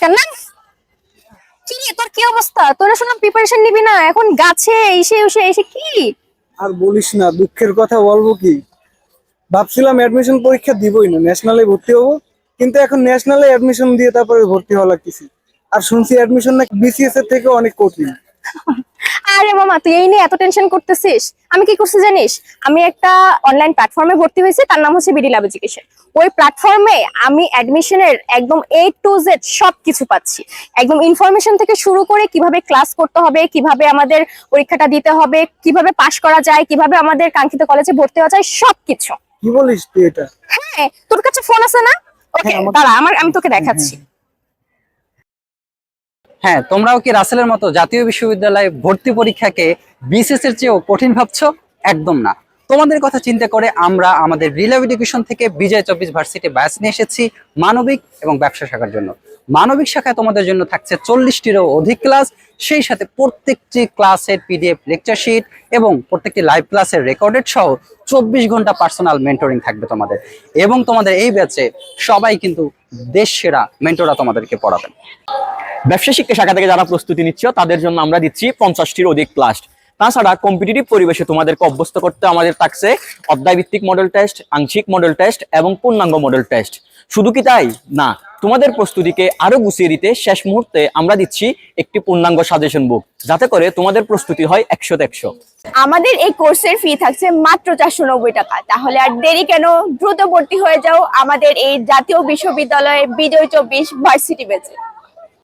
কেন না? কিরে তোর কি অবস্থা? তোরা শুনলাম প্রিপারেশন নিবি না, এখন গাছে এসে এসে এসে কি? আর বলিস না, দুঃখের কথা বলব কি? ভাবছিলাম অ্যাডমিশন পরীক্ষা দিবই না ন্যাশনালে ভর্তি হব, কিন্তু এখন ন্যাশনালে অ্যাডমিশন দিয়ে তারপরে ভর্তি হওয়া লাগতেছি। আর শুনছি অ্যাডমিশন নাকি বিসিএস এর থেকে অনেক কঠিন। আরে মামা তুই এই নিয়ে এত টেনশন করতেছিস? আমি কি করছি জানিস? আমি একটা অনলাইন প্ল্যাটফর্মে ভর্তি হয়েছি তার নাম হচ্ছে বিডি লাভ এডুকেশন ওই প্ল্যাটফর্মে আমি অ্যাডমিশনের একদম এ টু জেড সব কিছু পাচ্ছি। একদম ইনফরমেশন থেকে শুরু করে কীভাবে ক্লাস করতে হবে কীভাবে আমাদের পরীক্ষাটা দিতে হবে কীভাবে পাশ করা যায় কীভাবে আমাদের কাঙ্ক্ষিত কলেজে ভর্তি হওয়া যায় সবকিছু। কি বলিস তুই এটা? হ্যাঁ তোর কাছে ফোন আছে না? ওকে হ্যাঁ, দাঁড়া আমার আমি তোকে দেখাচ্ছি। হ্যাঁ তোমরাও কি রাসেলের মতো জাতীয় বিশ্ববিদ্যালয়ে ভর্তি পরীক্ষাকে বিসিএস এর চেয়েও কঠিন ভাবছ? একদম না। তোমাদের কথা চিন্তা করে আমরা আমাদের রিলাভ এডুকেশন থেকে বিজয় চব্বিশ ভার্সিটি ব্যাচ নিয়ে এসেছি মানবিক এবং ব্যবসা শাখার জন্য। মানবিক শাখায় তোমাদের জন্য থাকছে চল্লিশটিরও অধিক ক্লাস, সেই সাথে প্রত্যেকটি ক্লাসের পিডিএফ লেকচার শিট এবং প্রত্যেকটি লাইভ ক্লাসের রেকর্ডেড সহ চব্বিশ ঘণ্টা পার্সোনাল মেন্টরিং থাকবে তোমাদের। এবং তোমাদের এই ব্যাচে সবাই কিন্তু দেশ সেরা মেন্টররা তোমাদেরকে পড়াবেন। ব্যবসা শিক্ষা শাখা থেকে যারা প্রস্তুতি নিচ্ছ, তাদের জন্য আমরা দিচ্ছি পঞ্চাশটির অধিক ক্লাস। তাছাড়া কম্পিটিটিভ পরিবেশে তোমাদেরকে অভ্যস্ত করতে আমাদের থাকছে অধ্যায় ভিত্তিক মডেল টেস্ট আংশিক মডেল টেস্ট এবং পূর্ণাঙ্গ মডেল টেস্ট শুধু কি তাই? না, তোমাদের প্রস্তুতিকে আরও গুছিয়ে দিতে শেষ মুহূর্তে আমরা দিচ্ছি একটি পূর্ণাঙ্গ সাজেশন বুক যাতে করে তোমাদের প্রস্তুতি হয় একশো একশো আমাদের এই কোর্সের ফি থাকছে মাত্র চারশো নব্বই টাকা। তাহলে আর দেরি কেন? দ্রুত ভর্তি হয়ে যাও আমাদের এই জাতীয় বিশ্ববিদ্যালয়ে বিজয় চব্বিশ ভার্সিটি বেচে